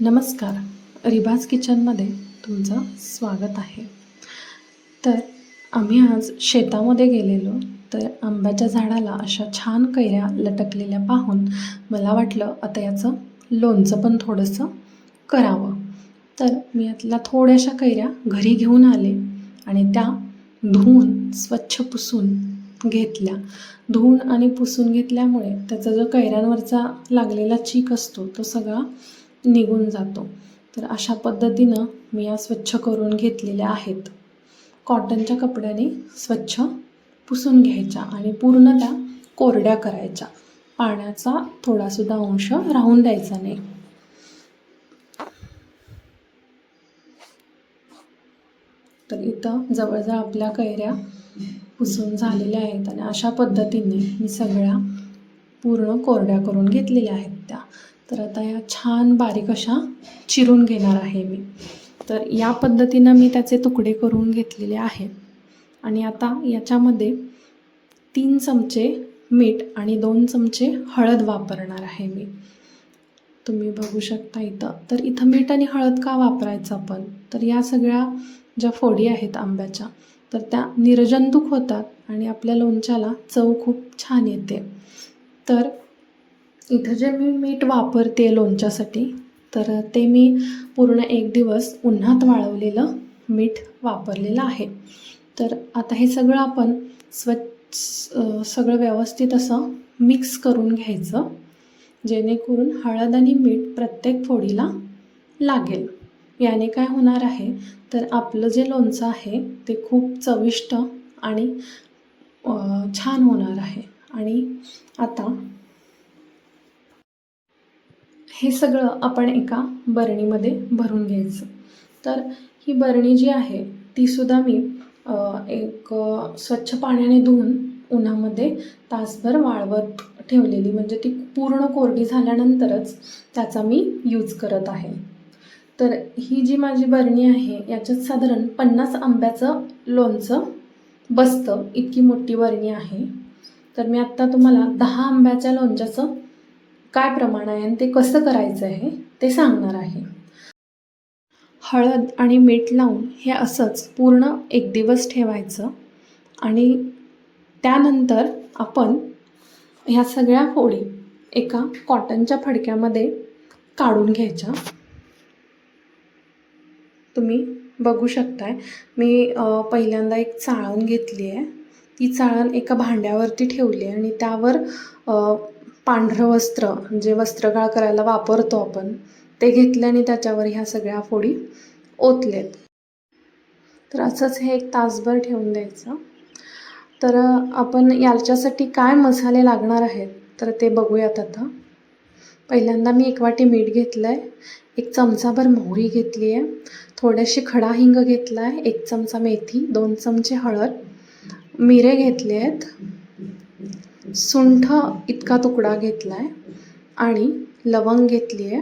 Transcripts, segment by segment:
नमस्कार. रिबाज किचनमध्ये तुमचं स्वागत आहे. तर आम्ही आज शेतामध्ये गेलेलो. तर आंब्याच्या झाडाला अशा छान कैऱ्या लटकलेल्या पाहून मला वाटलं आता याचं लोणचं पण थोडंसं करावं. तर मी यातल्या थोड्याशा कैऱ्या घरी घेऊन आले आणि त्या धुवून स्वच्छ पुसून घेतल्या. धुवून आणि पुसून घेतल्यामुळे त्याचा जो कैऱ्यांवरचा लागलेला चीक असतो तो सगळा निघून जातो. तर अशा पद्धतीनं मी या स्वच्छ करून घेतलेल्या आहेत. कॉटनच्या कपड्याने स्वच्छ पुसून घ्यायच्या आणि पूर्ण त्या कोरड्या करायच्या. पाण्याचा थोडासुद्धा अंश राहून द्यायचा नाही. तर इथं जवळजवळ आपल्या कैऱ्या पुसून झालेल्या आहेत आणि अशा पद्धतीने मी सगळ्या पूर्ण कोरड्या करून घेतलेल्या आहेत त्या. तर आता या छान बारीक अशा चिरून घेणार आहे मी. तर या पद्धतीनं मी त्याचे तुकडे करून घेतलेले आहेत. आणि आता याच्यामध्ये तीन चमचे मीठ आणि दोन चमचे हळद वापरणार आहे मी. तुम्ही बघू शकता इथं. तर इथं मीठ आणि हळद का वापरायचं आपण? तर या सगळ्या ज्या फोडी आहेत आंब्याच्या तर त्या निर्जंतुक होतात आणि आपल्या लोणच्याला चव खूप छान येते. तर इथं जे मी मीठ वापरते लोणच्यासाठी तर ते मी पूर्ण एक दिवस उन्हात वाळवलेलं मीठ वापरलेलं आहे. तर आता हे सगळं आपण स्वच्छ सगळं व्यवस्थित असं मिक्स करून घ्यायचं जेणेकरून हळद आणि मीठ प्रत्येक फोडीला लागेल. याने काय होणार आहे तर आपलं जे लोणचं आहे ते खूप चविष्ट आणि छान होणार आहे. आणि आता हे सगळं आपण एका बरणीमध्ये भरून घ्यायचं. तर ही बरणी जी आहे तीसुद्धा मी एक स्वच्छ पाण्याने धुवून उन्हामध्ये तासभर वाळवत ठेवलेली म्हणजे ती पूर्ण कोरडी झाल्यानंतरच त्याचा मी यूज करत आहे. तर ही जी माझी बरणी आहे याच्यात साधारण पन्नास आंब्याचं लोणचं बसतं इतकी मोठी बरणी आहे. तर मी आत्ता तुम्हाला दहा आंब्याच्या लोणच्याचं काय प्रमाण आहे आणि ते कसं करायचं आहे ते सांगणार आहे. हळद आणि मीठ लावून हे असंच पूर्ण एक दिवस ठेवायचं आणि त्यानंतर आपण ह्या सगळ्या फोडी एका कॉटनच्या फडक्यामध्ये काढून घ्यायच्या. तुम्ही बघू शकताय मी पहिल्यांदा एक चाळण घेतली आहे ती चाळण एका भांड्यावरती ठेवली आहे आणि त्यावर पांढरं वस्त्र जे वस्त्रगाळ करायला वापरतो आपण ते घेतलं आणि त्याच्यावर ह्या सगळ्या फोडी ओतलेत. तर असंच हे एक तासभर ठेवून द्यायचं. तर आपण याच्यासाठी काय मसाले लागणार आहेत तर ते बघूयात आता. पहिल्यांदा मी एक वाटी मीठ घेतलं आहे एक चमचाभर मोहरी घेतली आहे थोडीशी खडा हिंग घेतला आहे एक चमचा मेथी दोन चमचे हळद मिरे घेतले आहेत सुंठ इतका तुकडा घेतला आहे आणि लवंग घेतली आहे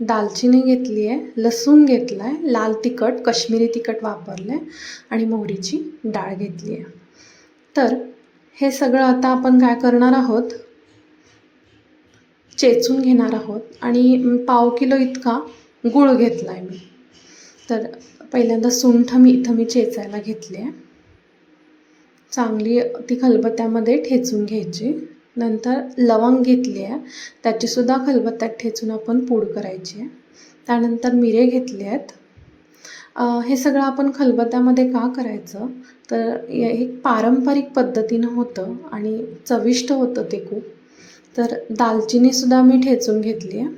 दालचिनी घेतली आहे लसूण घेतला आहे लाल तिखट कश्मीरी तिखट वापरलं आहे आणि मोहरीची डाळ घेतली आहे तर हे सगळं आता आपण काय करणार आहोत? चेचून घेणार आहोत आणि पाव किलो इतका गूळ घेतला आहे मी. तर पहिल्यांदा सुंठ मी इथं मी चेचायला घेतली आहे चांगली ती खलबत्त्यामध्ये ठेचून घ्यायची. नंतर लवंग घेतली आहे. त्याचीसुद्धा खलबत्त्यात ठेचून आपण पूड करायची आहे. त्यानंतर मिरे घेतले आहेत. हे सगळं आपण खलबत्त्यामध्ये का करायचं? तर हे एक पारंपरिक पद्धतीनं होतं आणि चविष्ट होतं ते खूप. तर दालचिनीसुद्धा मी ठेचून घेतली आहे.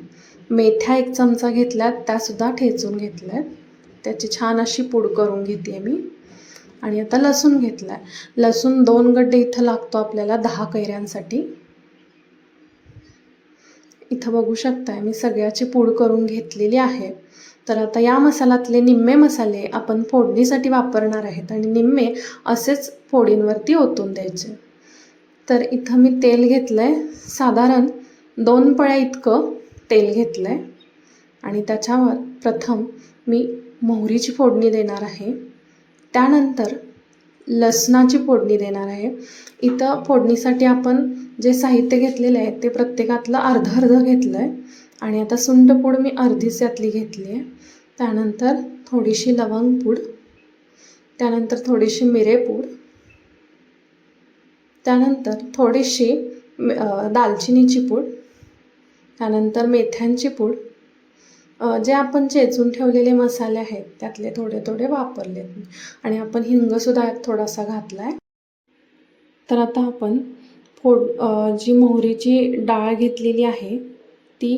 मेथ्या एक चमचा घेतल्यात त्यासुद्धा ठेचून घेतल्या आहेत त्याची छान अशी पूड करून घेते मी. आणि आता लसूण घेतला आहे लसूण दोन गड्डे इथं लागतो आपल्याला दहा कैऱ्यांसाठी. इथं बघू शकताय मी सगळ्याची पूड करून घेतलेली आहे. तर आता या मसाल्यातले निम्मे मसाले आपण फोडणीसाठी वापरणार आहेत आणि निम्मे असेच फोडींवरती ओतून द्यायचे. तर इथं मी तेल घेतलं आहे साधारण दोन पळ्या इतकं तेल घेतलं आहे आणि त्याच्यावर प्रथम मी मोहरीची फोडणी देणार आहे. त्यानंतर लसणाची फोडणी देणार आहे. इथं फोडणीसाठी आपण जे साहित्य घेतलेलं आहे ते प्रत्येकातलं अर्धं अर्धं घेतलं आहे आणि आता सुंठपूड मी अर्धीच यातली घेतली आहे. त्यानंतर थोडीशी लवंगपूड त्यानंतर थोडीशी मिरेपूड त्यानंतर थोडीशी दालचिनीची पूड त्यानंतर मेथ्यांची पूड जे आपण चेचून ठेवलेले मसाले आहेत त्यातले थोडे थोडे वापरलेत. आणि आपण हिंगसुद्धा थोडासा घातला आहे तर आता आपण फोड जी मोहरीची डाळ घेतलेली आहे ती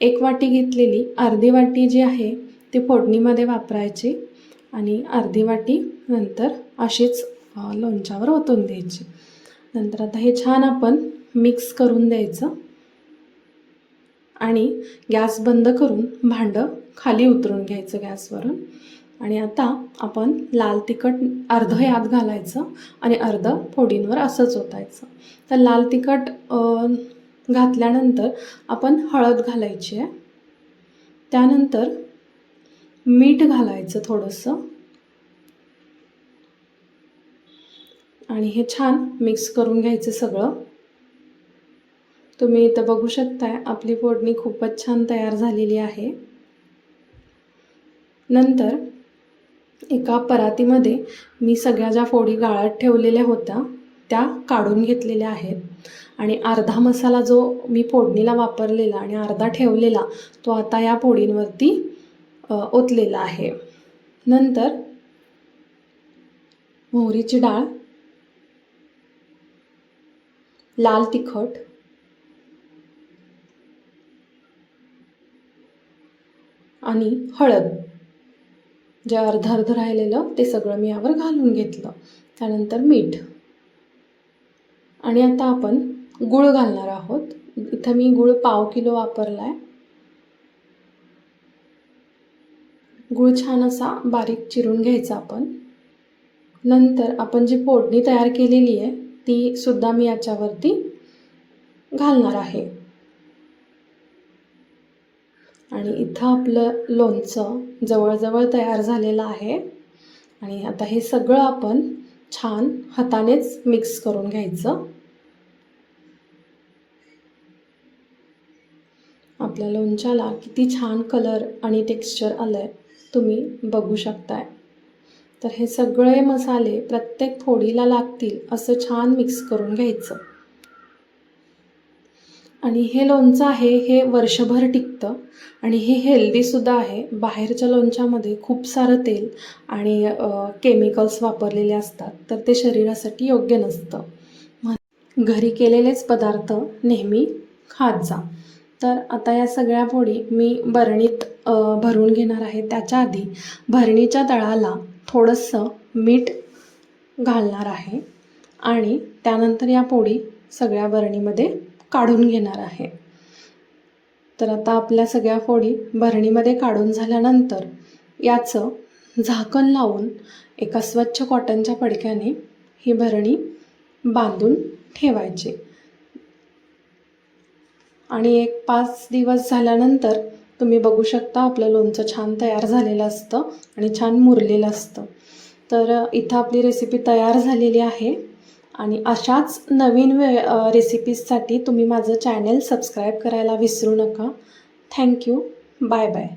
एक वाटी घेतलेली. अर्धी वाटी जी आहे ती फोडणीमध्ये वापरायची. आणि अर्धी वाटी नंतर अशीच लोणच्यावर ओतून द्यायची. नंतर आता हे छान आपण मिक्स करून द्यायचं. आणि गॅस बंद करून भांडं खाली उतरून घ्यायचं गॅसवरून. आणि आता आपण लाल तिखट अर्धं यात घालायचं आणि अर्धं फोडींवर असंच ओतायचं. तर लाल तिखट घातल्यानंतर आपण हळद घालायची आहे. त्यानंतर मीठ घालायचं थोडंसं. आणि हे छान मिक्स करून घ्यायचं सगळं. तुम्ही इथं बघू शकताय आपली फोडणी खूपच छान तयार झालेली आहे. नंतर एका परातीमध्ये मी सगळ्या ज्या फोडी गाळात ठेवलेल्या होत्या त्या काढून घेतलेल्या आहेत. आणि अर्धा मसाला जो मी फोडणीला वापरलेला आणि अर्धा ठेवलेला तो आता या फोडींवरती ओतलेला आहे. नंतर मोहरीची डाळ लाल तिखट आणि हळद. जे अर्ध अर्ध राहिलेलं ते सगळं मी यावर घालून घेतलं. त्यानंतर मीठ. आणि आता आपण गूळ घालणार आहोत. इथं मी गूळ पाव किलो वापरला आहे गूळ छान असा बारीक चिरून घ्यायचा आपण. नंतर आपण जी फोडणी तयार केलेली आहे ती सुद्धा मी याच्यावरती घालणार आहे. आणि इथं आपलं लोणचं जवळजवळ तयार झालेलं आहे. आणि आता हे सगळं आपण छान हातानेच मिक्स करून घ्यायचं. आपल्या लोणच्याला किती छान कलर आणि टेक्स्चर आलं आहे तुम्ही बघू शकताय. तर हे सगळे मसाले प्रत्येक फोडीला लागतील असं छान मिक्स करून घ्यायचं. आणि हे लोणचं आहे हे वर्षभर टिकतं. आणि हे हेल्दीसुद्धा आहे. बाहेरच्या लोणच्यामध्ये खूप सारं तेल आणि केमिकल्स वापरलेले असतात. तर ते शरीरासाठी योग्य नसतं. म्हण- घरी केलेलेच पदार्थ नेहमी खात जा. तर आता या सगळ्या पोळी मी बरणीत भरून घेणार आहे. त्याच्या आधी भरणीच्या तळाला थोडंसं मीठ घालणार आहे. आणि त्यानंतर या पोळी सगळ्या बरणीमध्ये काढून घेणार आहे. तर आता आपल्या सगळ्या फोडी भरणीमध्ये काढून झाल्यानंतर याचं झाकण लावून एका स्वच्छ कॉटनच्या पडक्याने ही भरणी बांधून ठेवायची. आणि एक पाच दिवस झाल्यानंतर तुम्ही बघू शकता आपलं लोणचं छान तयार झालेलं असतं आणि छान मुरलेलं असतं. तर इथं आपली रेसिपी तयार झालेली आहे. आणि अशाच नवीन वे रेसिपीजसाठी तुम्ही माझं चॅनल सबस्क्राईब करायला विसरू नका. Thank you bye bye